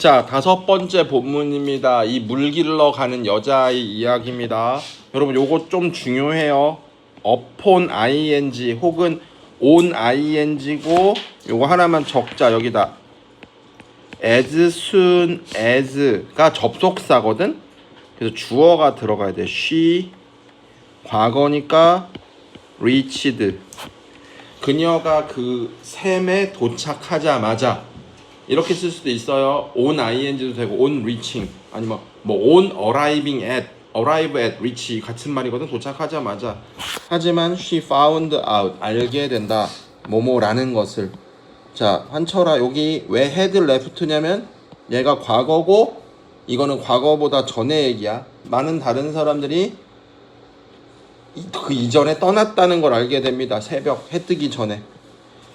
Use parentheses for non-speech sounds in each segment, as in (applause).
자, 다섯 번째 본문입니다. 이 물 길러 가는 여자의 이야기입니다. 여러분, 요거 좀 중요해요. upon ing 혹은 on ing고 요거 하나만 적자 여기다. as soon as가 접속사거든. 그래서 주어가 들어가야 돼. she 과거니까 reached. 그녀가 그 샘에 도착하자마자 이렇게 쓸 수도 있어요. on ing도 되고 on reaching 아니면 뭐 on arriving at arrive at reach 같은 말이거든. 도착하자마자. 하지만 she found out 알게 된다. 뭐뭐라는 것을. 자, 한철아 여기 왜 head left냐면 얘가 과거고 이거는 과거보다 전의 얘기야. 많은 다른 사람들이 이- 그 이전에 떠났다는 걸 알게 됩니다. 새벽 해 뜨기 전에.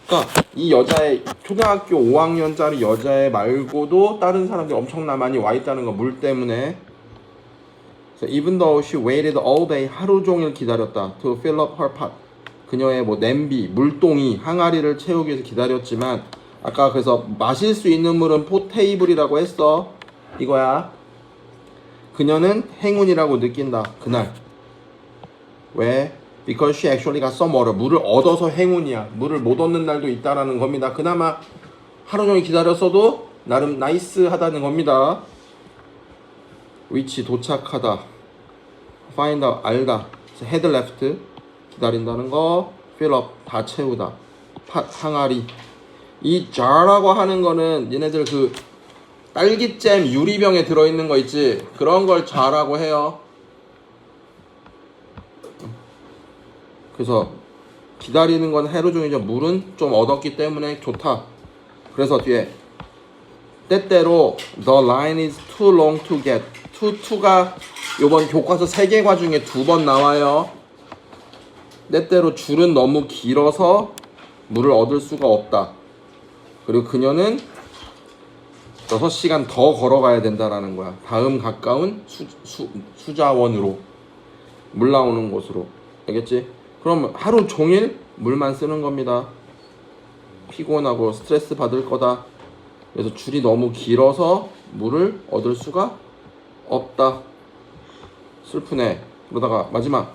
그러니까 이 여자의 초등학교 5학년짜리 여자애 말고도 다른 사람들이 엄청나 많이 와 있다는 거 물 때문에. So even though she waited all day 하루 종일 기다렸다 to fill up her pot. 그녀의 뭐 냄비, 물동이, 항아리를 채우기 위해서 기다렸지만 아까 그래서 마실 수 있는 물은 포테이블이라고 했어. 이거야. 그녀는 행운이라고 느낀다. 그날. 왜? Because she actually got some water. 물을 얻어서 행운이야. 물을 못 얻는 날도 있다라는 겁니다. 그나마 하루 종일 기다렸어도 나름 나이스하다는 겁니다. 위치 도착하다. find out 알다. head left 기다린다는 거. fill up 다 채우다. 팥 항아리. 이 jar라고 하는 거는 얘네들 그 딸기잼 유리병에 들어있는 거 있지? 그런 걸 jar라고 해요. 그래서 기다리는 건 하루 종일이죠. 물은 좀 얻었기 때문에 좋다. 그래서 뒤에 때때로 the line is too long to get. to to가 요번 교과서 세 개과 중에 두 번 나와요. 때때로 줄은 너무 길어서 물을 얻을 수가 없다. 그리고 그녀는 6시간 더 걸어가야 된다라는 거야. 다음 가까운 수, 수, 수자원으로 물 나오는 곳으로. 알겠지? 그럼 하루 종일 물만 쓰는 겁니다. 피곤하고 스트레스 받을 거다. 그래서 줄이 너무 길어서 물을 얻을 수가 없다. 슬프네. 그러다가 마지막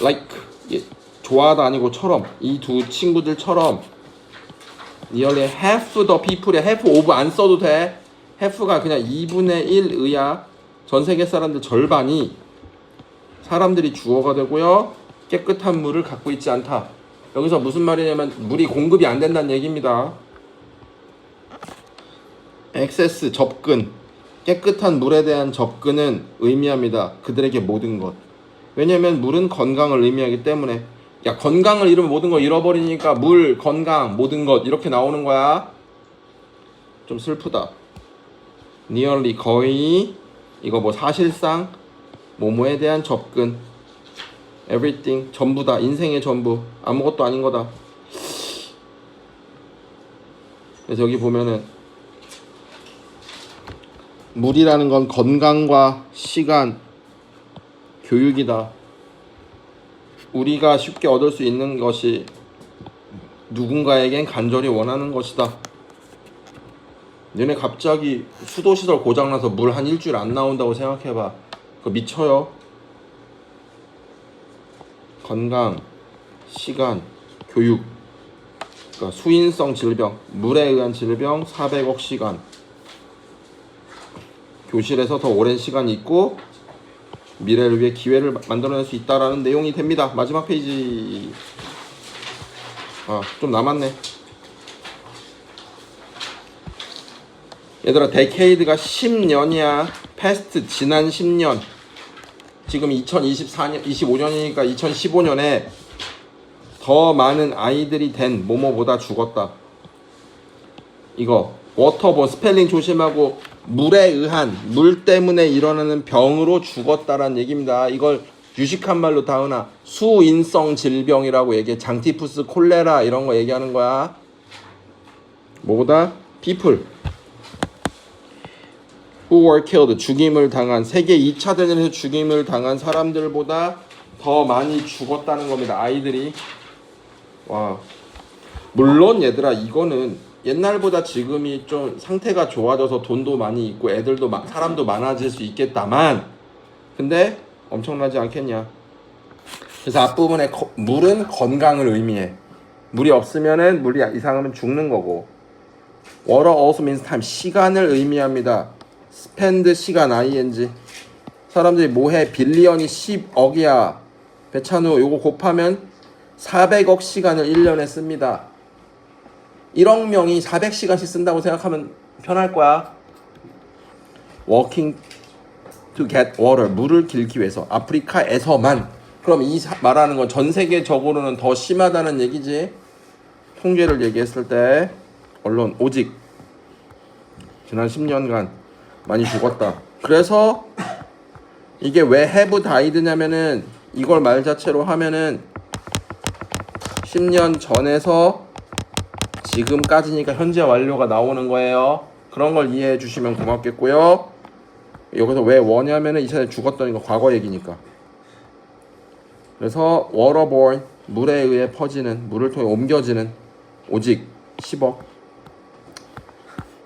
like 예, 좋아하다 아니고 처럼 이 두 친구들처럼 nearly half the people에 half of 안 써도 돼. half가 그냥 2분의 1 의야. 전 세계 사람들 절반이 사람들이 주어가 되고요. 깨끗한 물을 갖고 있지 않다. 여기서 무슨 말이냐면 물이 공급이 안 된다는 얘기입니다. 액세스 접근 깨끗한 물에 대한 접근은 의미합니다. 그들에게 모든 것. 왜냐면 물은 건강을 의미하기 때문에 야 건강을 잃으면 모든 걸 잃어버리니까 물 건강 모든 것 이렇게 나오는 거야. 좀 슬프다. nearly 거의 이거 뭐 사실상 모모에 대한 접근 everything 전부다 인생의 전부. 아무것도 아닌 거다. 그래서 여기 보면은 물이라는 건 건강과 시간 교육이다. 우리가 쉽게 얻을 수 있는 것이 누군가에겐 간절히 원하는 것이다. 너네 갑자기 수도시설 고장나서 물 한 일주일 안 나온다고 생각해봐. 그거 미쳐요 건강, 시간, 교육, 그러니까 수인성 질병, 물에 의한 질병 400억 시간. 교실에서 더 오랜 시간이 있고 미래를 위해 기회를 만들어낼 수 있다라는 내용이 됩니다. 마지막 페이지. 아, 좀 남았네. 얘들아, 데케이드가 10년이야. 패스트 지난 10년. 지금 2024년, 25년이니까 2015년에 더 많은 아이들이 된 모모보다 죽었다. 이거 워터본 스펠링 조심하고 물에 의한 물 때문에 일어나는 병으로 죽었다라는 얘기입니다. 이걸 유식한 말로 다으나 수인성 질병이라고 얘기해. 장티푸스, 콜레라 이런 거 얘기하는 거야. 뭐보다 people who were killed? 죽임을 당한 세계 2차 대전에서 죽임을 당한 사람들보다 더 많이 죽었다는 겁니다. 아이들이. 와. 물론 얘들아 이거는 옛날보다 지금이 좀 상태가 좋아져서 돈도 많이 있고 애들도 마- 사람도 많아질 수 있겠다만 근데 엄청나지 않겠냐? 그래서 앞부분에 거- 물은 건강을 의미해. 물이 없으면은 물이 이상하면 죽는 거고. Water also means time. 시간을 의미합니다 spend 시간 ing 사람들이 뭐해? 빌리언이 10억이야. 배찬우 요거 곱하면 400억 시간을 1년에 씁니다. 1억 명이 400시간씩 쓴다고 생각하면 편할 거야. Working to get water 물을 길기 위해서 아프리카에서만. 그럼 이 사- 말하는 건 전 세계적으로는 더 심하다는 얘기지. 통계를 얘기했을 때 언론 오직 지난 10년간 많이 죽었다 그래서 이게 왜 have died냐면은 이걸 말 자체로 하면은 10년 전에서 지금까지니까 현재 완료가 나오는 거예요. 그런 걸 이해해 주시면 고맙겠고요. 여기서 왜 워냐면은 이 사람이 죽었던 거 과거 얘기니까. 그래서 waterborne 물에 의해 퍼지는 물을 통해 옮겨지는 오직 10억.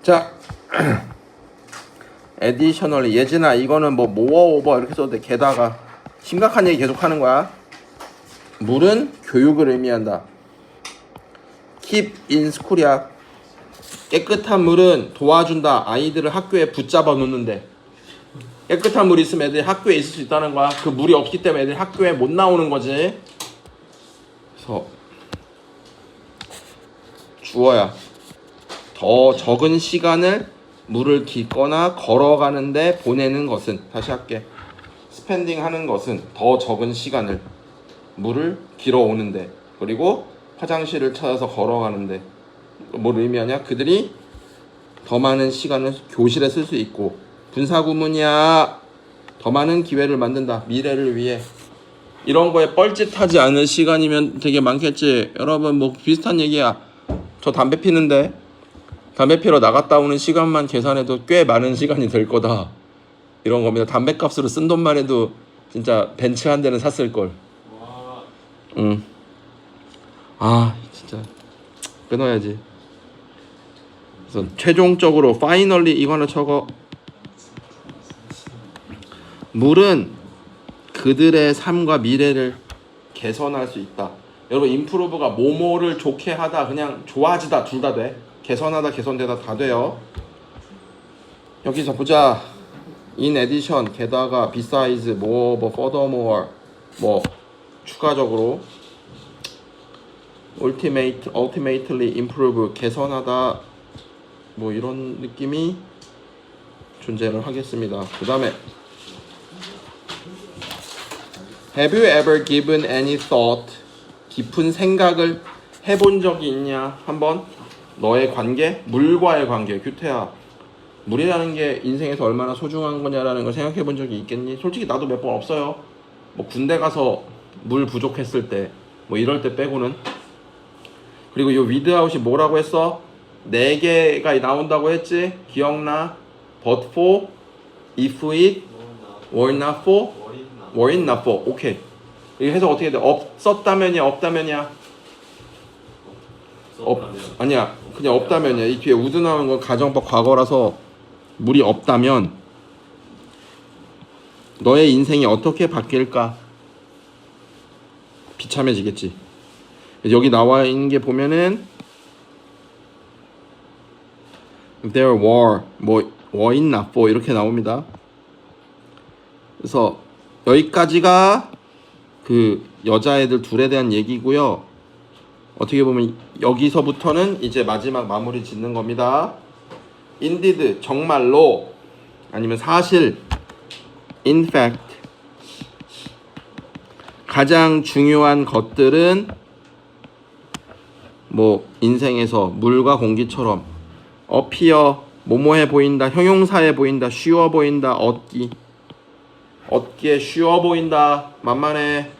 자, (clears throat) additionally 예진아 이거는 뭐 moreover 이렇게 써도 돼. 게다가 심각한 얘기 계속 하는 거야. 물은 교육을 의미한다. keep in school이야. 깨끗한 물은 도와준다. 아이들을 학교에 붙잡아 놓는데. 깨끗한 물이 있으면 애들이 학교에 있을 수 있다는 거야. 그 물이 없기 때문에 애들이 학교에 못 나오는 거지. 그래서 주어야. 더 적은 시간을 물을 깃거나 걸어가는데 보내는 것은 다시 할게. 스펜딩 하는 것은 더 적은 시간을 물을 길어 오는데 그리고 화장실을 찾아서 걸어가는데 뭘 의미하냐? 그들이 더 많은 시간을 교실에 쓸 수 있고 분사 구문이야. 더 많은 기회를 만든다. 미래를 위해. 이런 거에 뻘짓하지 않을 시간이면 되게 많겠지. 여러분 뭐 비슷한 얘기야. 저 담배 피는데 담배 피러 나갔다 오는 시간만 계산해도 꽤 많은 시간이 될 거다. 이런 겁니다. 담배 값으로 쓴 돈만 해도 진짜 벤츠 한 대는 샀을 걸. 응. 아 진짜 끊어야지. 그래서 최종적으로 파이널리 이거 하나 적어. 물은 그들의 삶과 미래를 개선할 수 있다. 여러분 임프로브가 모모를 좋게 하다 그냥 좋아지다 둘 다 돼. 개선하다 개선되다 다 돼요. 여기서 보자. in addition 게다가 besides more 뭐 furthermore 뭐 추가적으로 ultimate ultimately improve 개선하다 뭐 이런 느낌이 존재를 하겠습니다. 그다음에 Have you ever given any thought 깊은 생각을 해본 적이 있냐? 한번 너의 관계, 물과의 관계, 규태야. 물이라는 게 인생에서 얼마나 소중한 거냐라는 걸 생각해 본 적이 있겠니? 솔직히 나도 몇 번 없어요. 뭐 군대 가서 물 부족했을 때, 뭐 이럴 때 빼고는. 그리고 이 위드아웃이 뭐라고 했어? 네 개가 나온다고 했지? 기억나? But for, if it, were not for, were it not for. 오케이. 이게 해석 어떻게 돼? 없었다면이야, 없다면이야? 없, 아니야. 그냥 없다면이야. 이 뒤에 우드 나오는 건 가정법 과거라서 물이 없다면 너의 인생이 어떻게 바뀔까? 비참해지겠지. 여기 나와 있는 게 보면은 there were 뭐 not for 이렇게 나옵니다. 그래서 여기까지가 그 여자애들 둘에 대한 얘기고요. 어떻게 보면 여기서부터는 이제 마지막 마무리 짓는 겁니다. indeed 정말로 아니면 사실 in fact 가장 중요한 것들은 뭐 인생에서 물과 공기처럼 appear 뭐뭐해 보인다 형용사해 보인다 쉬워 보인다 얻기 얻기에 쉬워 보인다 만만해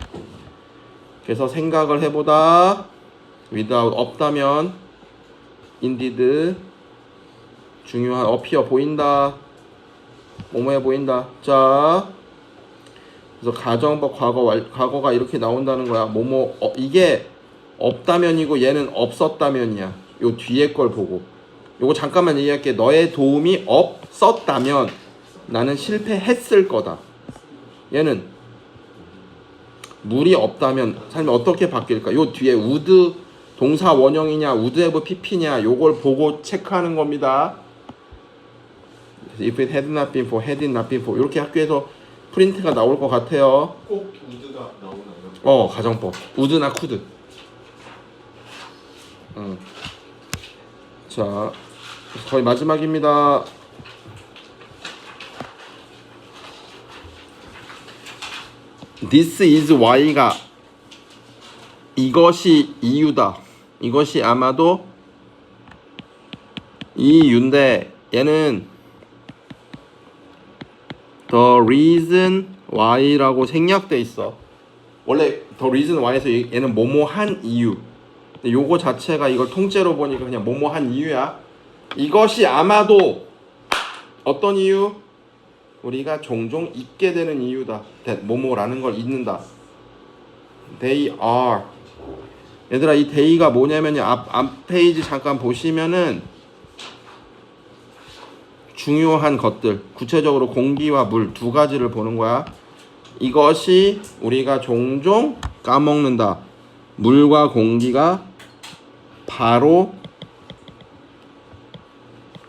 그래서 생각을 해보다 without 없다면 indeed 중요한 어피어 보인다. 뭐뭐해 보인다. 자 그래서 가정법 과거 완- 과거가 이렇게 나온다는 거야. 뭐뭐 어, 이게 없다면이고 얘는 없었다면이야. 요 뒤에 걸 보고. 요거 잠깐만 얘기할게. 너의 도움이 없었다면 나는 실패했을 거다. 얘는 물이 없다면 삶이 어떻게 바뀔까? 요 뒤에 우드 동사 원형이냐 우드 해브 pp냐 요걸 보고 체크하는 겁니다. if it had not been for had it not been for. 이렇게 학교에서 프린트가 나올 것 같아요. 꼭 우드가 나오나요? 어 가정법. 우드나 쿠드. 응. 자 거의 마지막입니다. This is why가 이것이 이유다 이것이 아마도 이유인데 얘는 the reason why라고 생략돼 있어. 원래 더 리즌 Y에서 얘- 얘는 뭐뭐한 이유. 요거 자체가 이걸 통째로 보니까 그냥 뭐뭐한 이유야. 이것이 아마도 어떤 이유? 우리가 종종 잊게 되는 이유다. 뭐뭐라는 걸 잊는다. They are 얘들아 이 they가 뭐냐면요 앞, 앞 페이지 잠깐 보시면은 중요한 것들 구체적으로 공기와 물 두 가지를 보는 거야 이것이 우리가 종종 까먹는다. 물과 공기가 바로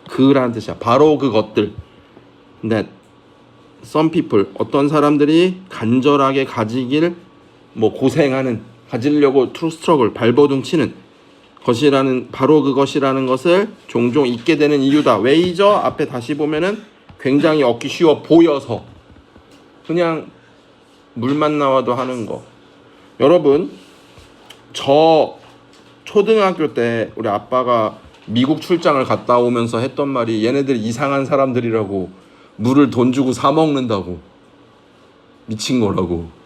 그라는 뜻이야. 바로 그것들. 근데 some people 어떤 사람들이 간절하게 가지길 뭐 고생하는 가지려고 트루 스트럭을 발버둥 치는 것이라는 바로 그것이라는 것을 종종 잊게 되는 이유다. 왜이죠? 앞에 다시 보면은 굉장히 얻기 쉬워 보여서 그냥 물만 나와도 하는 거. 여러분, 저 초등학교 때 우리 아빠가 미국 출장을 갔다 오면서 했던 말이 얘네들 이상한 사람들이라고 물을 돈 주고 사 먹는다고 미친 거라고.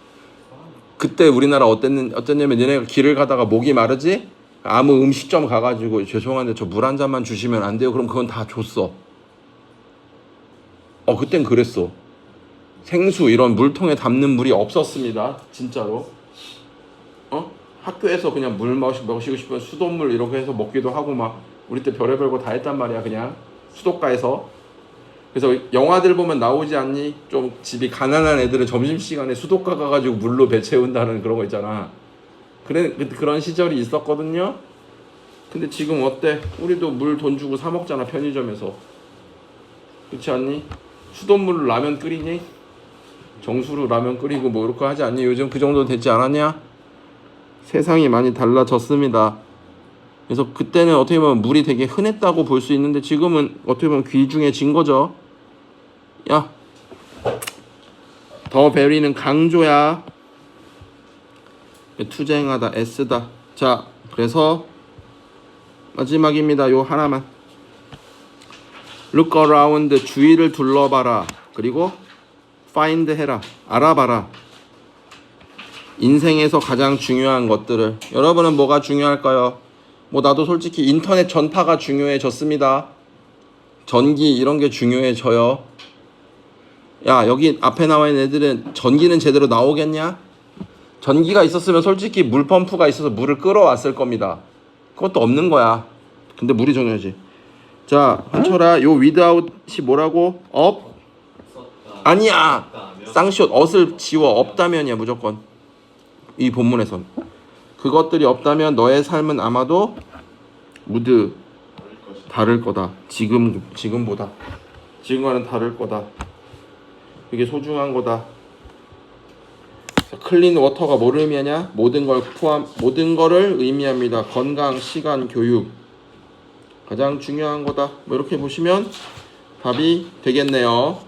그때 우리나라 어땠는 어땠냐면 얘네가 길을 가다가 목이 마르지 아무 음식점 가가지고 죄송한데 저 물 한 잔만 주시면 안 돼요. 그럼 그건 다 줬어. 어 그땐 그랬어. 생수 이런 물통에 담는 물이 없었습니다. 진짜로. 어? 학교에서 그냥 물 마시, 마시고 싶으면 수돗물 이렇게 해서 먹기도 하고 막 우리 때 별의별 거 다 했단 말이야 그냥 수도가에서 그래서 영화들 보면 나오지 않니? 좀 집이 가난한 애들은 점심시간에 수도가 가가지고 물로 배 채운다는 그런 거 있잖아 그래, 그- 그런 시절이 있었거든요 근데 지금 어때? 우리도 물 돈 주고 사 먹잖아 편의점에서 그렇지 않니? 수돗물로 라면 끓이니? 정수로 라면 끓이고 뭐 이렇게 하지 않니? 요즘 그 정도 되지 않았냐? 세상이 많이 달라졌습니다. 그래서 그때는 어떻게 보면 물이 되게 흔했다고 볼 수 있는데 지금은 어떻게 보면 귀중해진 거죠. 야, 더 베리는 강조야. 투쟁하다, 애쓰다. 자, 그래서 마지막입니다. 요 하나만. Look around 주위를 둘러봐라. 그리고 find 해라. 알아봐라. 인생에서 가장 중요한 것들을 여러분은 뭐가 중요할까요? 뭐 나도 솔직히 인터넷 전파가 중요해졌습니다. 전기 이런 게 중요해져요. 야 여기 앞에 나와 있는 애들은 전기는 제대로 나오겠냐? 전기가 있었으면 솔직히 물 펌프가 있어서 물을 끌어왔을 겁니다. 그것도 없는 거야. 근데 물이 중요하지. 자 한철아 요 without이 뭐라고? 썼다. 아니야. 쌍시옷 얻을 지워 없다면이야 무조건 이 본문에선 그것들이 없다면 너의 삶은 아마도 무드. 다를 거다 지금 지금보다 지금과는 다를 거다 이게 소중한 거다. 클린 워터가 뭐를 의미하냐? 모든 걸 포함 모든 거를 의미합니다. 건강 시간 교육. 가장 중요한 거다. 뭐 이렇게 보시면 답이 되겠네요